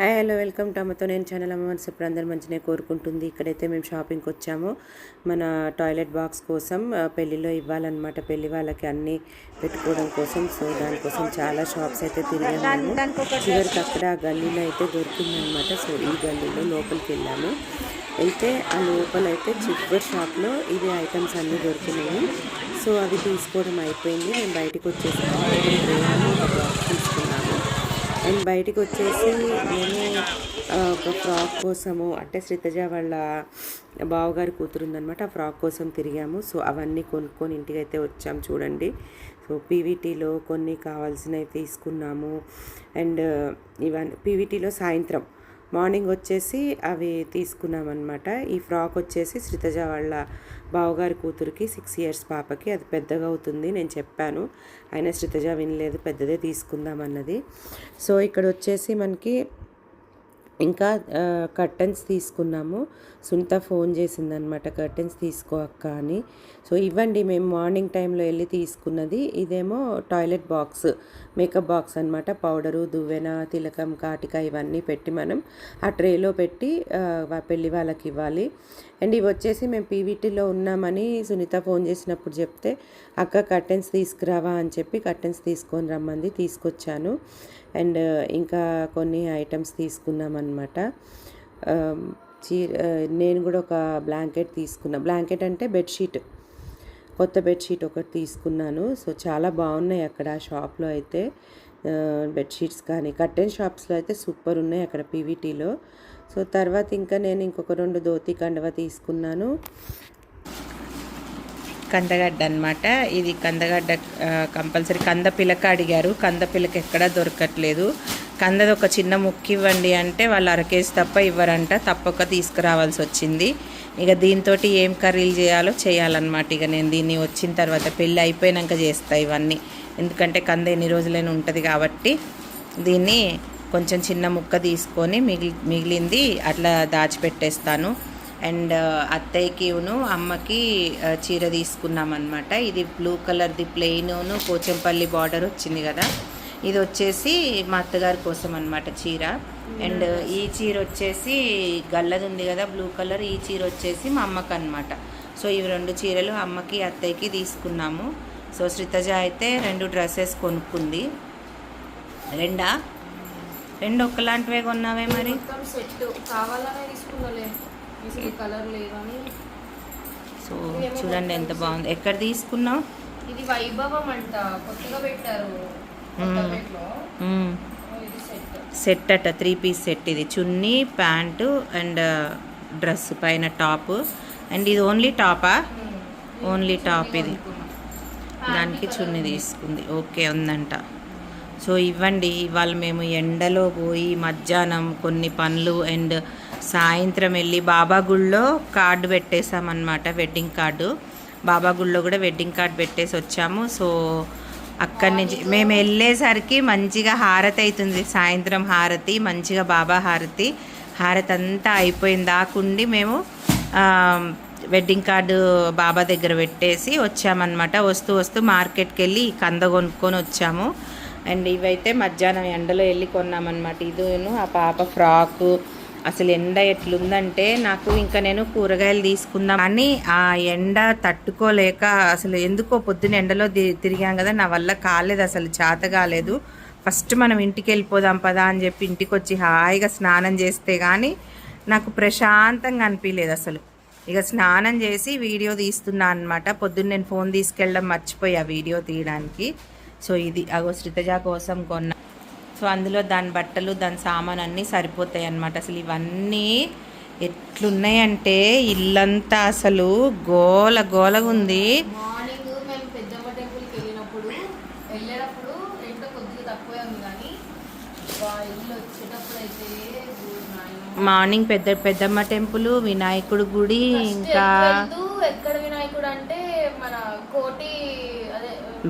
Hi hello welcome to అమ్మతో నేను channel. అమ్మ మనసు ఇప్పుడు అందరు మంచిగా కోరుకుంటుంది. ఇక్కడైతే మేము షాపింగ్కి వచ్చాము. మన టాయిలెట్ బాక్స్ కోసం ఆ, పెళ్ళిలో ఇవ్వాలన్నమాట. పెళ్ళి వాళ్ళకి అన్నీ పెట్టుకోవడం కోసం సో దానికోసం చాలా షాప్స్ అయితే తిరిగాము చివరికి అక్కడ ఆ గల్లీలో అయితే దొరికిందనమాట సో ఈ గల్లీలో లోపలికి వెళ్ళాము. వెళ్తే ఆ లోపల అయితే చివరి షాప్లో ఇవి ఐటమ్స్ అన్నీ దొరికినాయి. సో అవి తీసుకోవడం అయిపోయింది. మేము బయటకు వచ్చేసాము. అండ్ బయటికి వచ్చేసి నేను ఒక ఫ్రాక్ కోసము అంటే శ్రీతజ వాళ్ళ బావగారి కూతురు ఉందనమాట ఆ ఫ్రాక్ కోసం తిరిగాము. సో అవన్నీ కొనుక్కొని ఇంటికి అయితే వచ్చాం చూడండి. సో పీవీటీలో కొన్ని కావాల్సినవి తీసుకున్నాము. అండ్ ఇవన్నీ పీవీటీలో సాయంత్రం మార్నింగ్ వచ్చేసి అవి తీసుకున్నాం అనమాట ఈ ఫ్రాక్ వచ్చేసి శ్రీతజ వాళ్ళ బావగారి కూతురికి సిక్స్ ఇయర్స్ పాపకి. అది పెద్దగా అవుతుంది నేను చెప్పాను. అయినా శ్రీతజ వినలేదు పెద్దదే తీసుకుందాం అన్నది సో ఇక్కడ వచ్చేసి మనకి ఇంకా కర్టన్స్ తీసుకున్నాము. సునీత ఫోన్ చేసిందనమాట కర్టన్స్ తీసుకో అక్క అని. సో ఇవ్వండి మేము మార్నింగ్ టైంలో వెళ్ళి తీసుకున్నది. ఇదేమో టాయిలెట్ బాక్స్ మేకప్ బాక్స్ అనమాట పౌడరు దువ్వెన తిలకం కాటిక ఇవన్నీ పెట్టి మనం ఆ ట్రేలో పెట్టి పెళ్ళి వాళ్ళకి ఇవ్వాలి. అండ్ ఇవి వచ్చేసి మేము పీవీటీలో ఉన్నామని సునీత ఫోన్ చేసినప్పుడు చెప్తే అక్క కర్టెన్స్ తీసుకురావా అని చెప్పి కర్టెన్స్ తీసుకొని రమ్మంది తీసుకొచ్చాను. అండ్ ఇంకా కొన్ని ఐటమ్స్ తీసుకున్నాం అనమాట చీర నేను కూడా ఒక బ్లాంకెట్ తీసుకున్నా. బ్లాంకెట్ అంటే బెడ్షీట్. కొత్త బెడ్షీట్ ఒకటి తీసుకున్నాను. సో చాలా బాగున్నాయి అక్కడ ఆ షాప్లో అయితే. బెడ్షీట్స్ కానీ కట్టెన్ షాప్స్లో అయితే సూపర్ ఉన్నాయి అక్కడ పీవీటీలో. సో తర్వాత ఇంకా నేను ఇంకొక రెండు ధోతి కండవ తీసుకున్నాను. కందగడ్డ అనమాట ఇది కందగడ్డ కంపల్సరీ కంద పిలక అడిగారు. కంద పిలక ఎక్కడా దొరకట్లేదు. కందది ఒక చిన్న ముక్కు ఇవ్వండి అంటే వాళ్ళు అరకేసి తప్ప ఇవ్వరంట. తప్పక తీసుకురావాల్సి వచ్చింది. ఇక దీంతో ఏం కర్రీలు చేయాలో చేయాలన్నమాట. ఇక నేను దీన్ని వచ్చిన తర్వాత పెళ్ళి అయిపోయినాక చేస్తా ఇవన్నీ. ఎందుకంటే కంద ఎన్ని రోజులైనా ఉంటుంది కాబట్టి దీన్ని కొంచెం చిన్న ముక్క తీసుకొని మిగిలి మిగిలింది అట్లా దాచిపెట్టేస్తాను. అండ్ అత్తయ్యకిను అమ్మకి చీర తీసుకున్నాం అనమాట ఇది బ్లూ కలర్ది ప్లెయిన్ను పోచంపల్లి బార్డర్ వచ్చింది కదా. ఇది వచ్చేసి మా అత్తగారి కోసం అనమాట చీర. అండ్ ఈ చీర వచ్చేసి గల్లది ఉంది కదా బ్లూ కలర్. ఈ చీర వచ్చేసి మా అమ్మకి అనమాట సో ఇవి రెండు చీరలు అమ్మకి అత్తయ్యకి తీసుకున్నాము. సో శ్రీతజ అయితే రెండు డ్రెస్సెస్ కొనుక్కుంది. రెండా? రెండు ఒక్కలాంటివే కొన్నావే మరి? సెట్ కావాలనే తీసుకున్నలే. కలర్ సో చూడండి ఎంత బాగుంది. ఎక్కడ తీసుకున్నావు ఇది వైభవం అంట. కొత్తగా పెట్టారు సెట్. అట త్రీ పీస్ సెట్ ఇది. చున్నీ ప్యాంటు అండ్ డ్రెస్ పైన టాప్. అండ్ ఇది ఓన్లీ టాపా? ఓన్లీ టాప్ ఇది. దానికి చున్నీ తీసుకుంది. ఓకే ఉందంట. సో ఇవ్వండి ఇవాళ మేము ఎండలో పోయి మధ్యాహ్నం కొన్ని పనులు అండ్ సాయంత్రం వెళ్ళి బాబా గుళ్ళో కార్డు పెట్టేశామన్నమాట వెడ్డింగ్ కార్డు. బాబా గుళ్ళో కూడా వెడ్డింగ్ కార్డు పెట్టేసి వచ్చాము. సో అక్కడి నుంచి మేము వెళ్ళేసరికి మంచిగా హారతి అవుతుంది సాయంత్రం హారతి మంచిగా బాబా హారతి. హారతి అంతా అయిపోయిన దాకుండి మేము వెడ్డింగ్ కార్డు బాబా దగ్గర పెట్టేసి వచ్చామన్నమాట. వస్తూ వస్తూ మార్కెట్కి వెళ్ళి కంద కొనుక్కొని వచ్చాము. అండ్ ఇవైతే మధ్యాహ్నం ఎండలో వెళ్ళి కొన్నామన్నమాట. ఇదిను ఆ పాప ఫ్రాకు అసలు ఎండ ఎట్లుందంటే నాకు ఇంకా నేను కూరగాయలు తీసుకుందాం అని ఆ ఎండ తట్టుకోలేక అసలు ఎందుకో పొద్దున ఎండలో తిరిగాం కదా నా వల్ల కాలేదు అసలు చేత కాలేదు. ఫస్ట్ మనం ఇంటికి వెళ్ళిపోదాం పదా అని చెప్పి ఇంటికి వచ్చి హాయిగా స్నానం చేస్తే కానీ నాకు ప్రశాంతంగా అనిపించలేదు అసలు. ఇక స్నానం చేసి వీడియో తీస్తున్నా అనమాట పొద్దున్న నేను ఫోన్ తీసుకెళ్ళడం మర్చిపోయా వీడియో తీయడానికి. సో ఇది అగో శ్రీతజ కోసం కొన్నా సో అందులో దాని బట్టలు దాని సామాన్ అన్నీ సరిపోతాయి అన్నమాట. అసలు ఇవన్నీ ఎట్లున్నాయంటే ఇల్లంతా అసలు గోల గోలగా ఉంది. మార్నింగ్ పెద్ద పెద్దమ్మ టెంపుల్ వినాయకుడి గుడి ఇంకా ఎక్కడ వినాయకుడు అంటే మన కోటి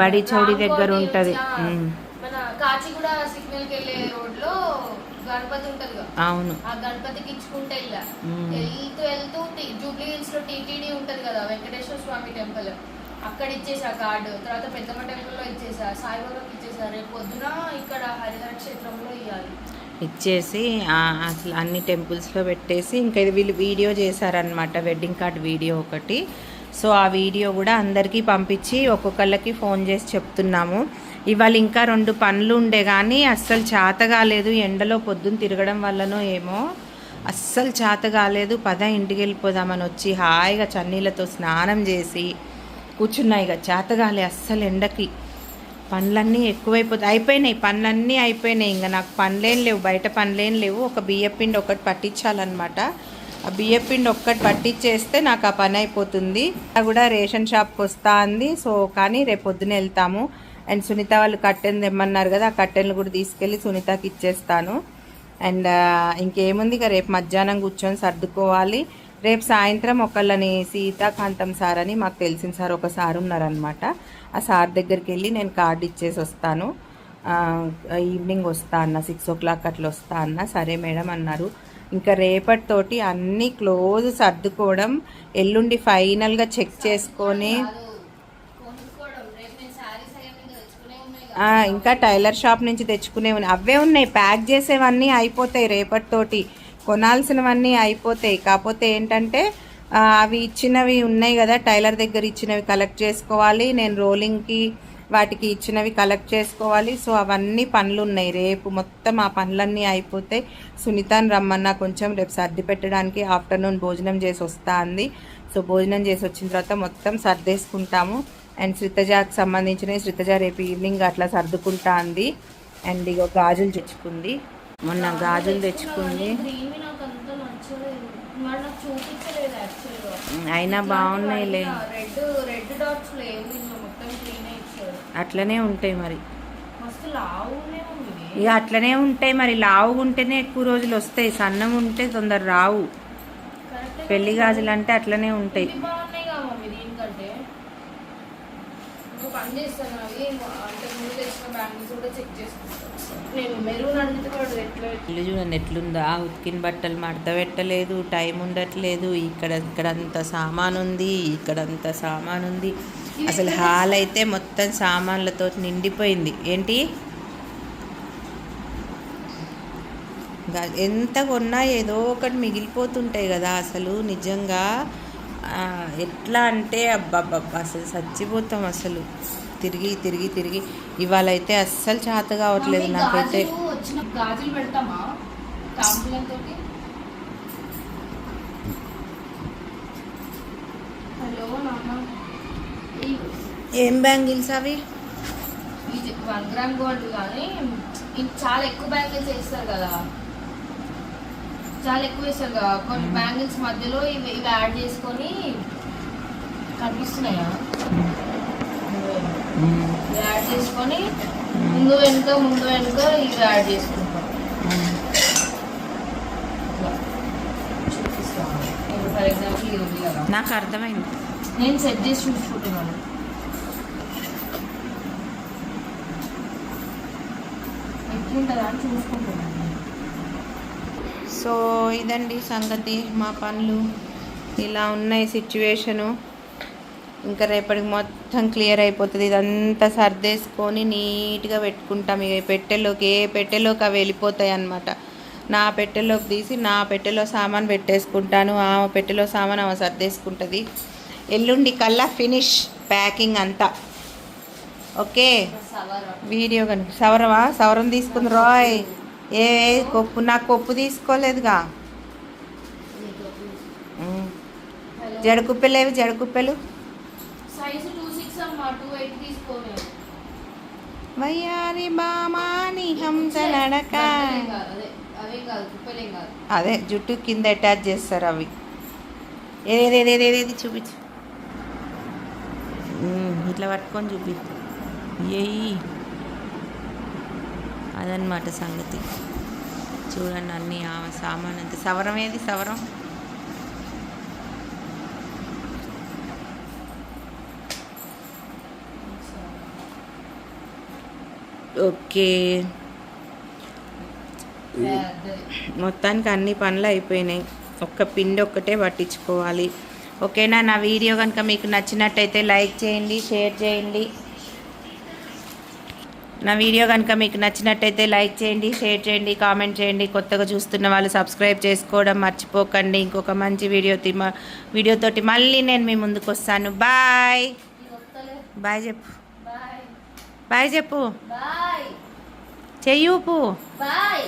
బడి చౌడి దగ్గర ఉంటది. కాచిగూడ సిగ్నల్కి వెళ్ళే రోడ్లో గణపతి ఉంటది అవును. ఆ గణపతికి ఇచ్చుకుంటే ఉమ్. వెళ్తూ వెళ్తూ జూబ్లీ హిల్స్లో టీటీడీ ఉంటది కదా వెంకటేశ్వర స్వామి టెంపుల్. అక్కడ ఇచ్చేసా కార్డు తర్వాత పెద్దమ్మ టెంపుల్లో ఇచ్చేసా సాయిబాబాకి ఇచ్చేసా. రేపు పొద్దున ఇక్కడ హరిహర క్షేత్రంలో ఇవ్వాలి ఇచ్చేసి అసలు అన్ని టెంపుల్స్లో పెట్టేసి ఇంకా ఇది వీళ్ళు వీడియో చేశారనమాట వెడ్డింగ్ కార్డ్ వీడియో ఒకటి. సో ఆ వీడియో కూడా అందరికీ పంపించి ఒక్కొక్కళ్ళకి ఫోన్ చేసి చెప్తున్నాము. ఇవాళ ఇంకా రెండు పనులు ఉండే కానీ అస్సలు చేత కాలేదు. ఎండలో పొద్దున్న తిరగడం వల్లనో ఏమో. అస్సలు చేత కాలేదు. పద ఇంటికి వెళ్ళిపోదామని వచ్చి హాయిగా చన్నీళ్ళతో స్నానం చేసి కూర్చున్నాయి ఇక చేత కాలే అస్సలు ఎండకి. పనులన్నీ ఎక్కువైపోతాయి. అయిపోయినాయి. పనులన్నీ అయిపోయినాయి. ఇంకా నాకు పనులేం లేవు. బయట పనులేం లేవు. ఒక బియ్యపిండి ఒకటి పట్టించాలన్నమాట. ఆ బియ్య పిండి ఒక్కటి పట్టించేస్తే నాకు ఆ పని అయిపోతుంది. అది కూడా రేషన్ షాప్కి వస్తా అంది. సో కానీ రేపు పొద్దున వెళ్తాము. అండ్ సునీత వాళ్ళు కట్టెన్ తెమ్మన్నారు కదా ఆ కట్టెలు కూడా తీసుకెళ్ళి సునీతకి ఇచ్చేస్తాను. అండ్ ఇంకేముంది ఇక రేపు మధ్యాహ్నం కూర్చొని సర్దుకోవాలి. రేపు సాయంత్రం ఒకళ్ళని సీతాకాంతం సార్ అని మాకు తెలిసిన సార్ ఒక సార్ ఉన్నారనమాట ఆ సార్ దగ్గరికి వెళ్ళి నేను కార్డు ఇచ్చేసి వస్తాను. ఈవినింగ్ వస్తా అన్న సిక్స్ ఓ క్లాక్ అట్లా వస్తా అన్న. సరే మేడం అన్నారు. ఇంకా రేపటితోటి అన్నీ క్లోజ్ సర్దుకోవడం ఎల్లుండి ఫైనల్గా చెక్ చేసుకొని ఇంకా టైలర్ షాప్ నుంచి తెచ్చుకునే ఉన్నాయి. అవే ఉన్నాయి. ప్యాక్ చేసేవన్నీ అయిపోతాయి రేపటితోటి. కొనాల్సినవన్నీ అయిపోతాయి. కాకపోతే ఏంటంటే అవి ఇచ్చినవి ఉన్నాయి కదా టైలర్ దగ్గర ఇచ్చినవి కలెక్ట్ చేసుకోవాలి. నేను రోలింగ్కి వాటికి ఇచ్చినవి కలెక్ట్ చేసుకోవాలి. సో అవన్నీ పనులు ఉన్నాయి రేపు మొత్తం ఆ పనులన్నీ అయిపోతాయి సునీతాని రమ్మన్నా కొంచెం రేపు సర్ది పెట్టడానికి ఆఫ్టర్నూన్ భోజనం చేసి వస్తా అంది. సో భోజనం చేసి వచ్చిన తర్వాత మొత్తం సర్దేసుకుంటాము. అండ్ శ్రితజాకి సంబంధించిన శ్రితజ రేపు ఈవినింగ్ అట్లా సర్దుకుంటా అంది. అండ్ ఇగో గాజులు తెచ్చుకుంది. మొన్న గాజులు తెచ్చుకుంది. అయినా బాగున్నాయిలే. రెడ్ రెడ్ డాట్స్ లేవు. అట్లనే ఉంటాయి మరి. ఇక అట్లనే ఉంటాయి మరి. లావు ఉంటేనే ఎక్కువ రోజులు వస్తాయి. సన్నం ఉంటే తొందర రావు. పెళ్ళి గాజులు అంటే అట్లనే ఉంటాయి. పని చేస్తాను అంటే ముందు తెచ్చిన బ్యాంగిల్స్ కూడా చెక్ చేసుకుంటాను ఇల్లు చూడండి ఎట్లుందా. ఉతికిన బట్టలు మడత పెట్టలేదు టైం ఉండట్లేదు. ఇక్కడ ఇక్కడంత సామాన్ ఉంది ఇక్కడంత సామాన్ ఉంది. అసలు హాల్ అయితే మొత్తం సామాన్లతో నిండిపోయింది. ఏంటి? ఎంత కొన్నా ఏదో ఒకటి మిగిలిపోతుంటాయి కదా అసలు. నిజంగా ఎట్లా అంటే అబ్బబ్బబ్బా అసలు చచ్చిపోతాం అసలు. తిరిగి తిరిగి తిరిగి. ఇవాళ అయితే అస్సలు చేత కావట్లేదు నాకైతే. గాజులు వచ్చిన గాజులు పెడతామా? హలో ఏం బ్యాంగిల్స్ అవి? ఇది వన్ గ్రామ్ గోల్డ్ కానీ ఇది చాలా ఎక్కువ బ్యాంగిల్స్ వేస్తారు కదా. చాలా ఎక్కువ వేస్తారు కదా. కొన్ని బ్యాంగిల్స్ మధ్యలో ఇవి ఇవి యాడ్ చేసుకొని కనిపిస్తున్నాయా? యాడ్ చేసుకొని ముందు వెనుక ముందు వెనుక ఇవి యాడ్ చేసుకుంటాం. ఫర్ ఎగ్జాంపుల్ ఇది ఉంది కదా. నాకు అర్థమైంది. నేను సెట్ చేసి చూసుకుంటున్నాను. ఎట్లుంటుందా అని చూసుకుంటున్నాను. సో ఇదండి సంగతి మా పనులు. ఇలా ఉన్నాయి సిచ్యువేషను. ఇంకా రేపటికి మొత్తం క్లియర్ అయిపోతుంది. ఇదంతా సర్దేసుకొని నీట్గా పెట్టుకుంటాం. ఇక పెట్టెలోకి ఏ పెట్టెలోకి అవి వెళ్ళిపోతాయి అన్నమాట. నా పెట్టెలోకి తీసి నా పెట్టెలో సామాన్ పెట్టేసుకుంటాను. ఆమె పెట్టెలో సామాన్ ఆమె సర్దేసుకుంటుంది. ఎల్లుండి కల్లా ఫినిష్ ప్యాకింగ్ అంతా. ఓకే? వీడియో కనుక సవరమా సవరం తీసుకుంది రాయ్. ఏ కొప్పు? నాకు కొప్పు తీసుకోలేదుగా. జడకుప్పెలేవి జడకుప్పెలు? సైజు టూ సిక్స్ అమ్మా టూ ఎయిట్ తీసుకోమే వయ్యారి బామాని హంస నడక అదే జుట్టు కింద అటాచ్ చేస్తారు అవి. ఏదేదేదేది చూపించు. ఇట్లా పట్టుకొని చూపి. ఏయి అదనమాట సంగతి. చూడండి అన్ని సామాన్ అంత సవరం ఏది? సవరం? ఓకే. మొత్తానికి అన్ని పనులు అయిపోయినాయి. ఒక్క పిండి ఒక్కటే పట్టించుకోవాలి. ఓకేనా? నా వీడియో కనుక మీకు నచ్చినట్టయితే లైక్ చేయండి షేర్ చేయండి. నా వీడియో కనుక మీకు నచ్చినట్టయితే లైక్ చేయండి షేర్ చేయండి కామెంట్ చేయండి. కొత్తగా చూస్తున్న వాళ్ళు సబ్స్క్రైబ్ చేసుకోవడం మర్చిపోకండి. ఇంకొక మంచి వీడియో వీడియోతోటి మళ్ళీ నేను మీ ముందుకు వస్తాను. బాయ్. బాయ్ చెప్పు. బాయ్ చెప్పు. చెయ్యూపు బాయ్.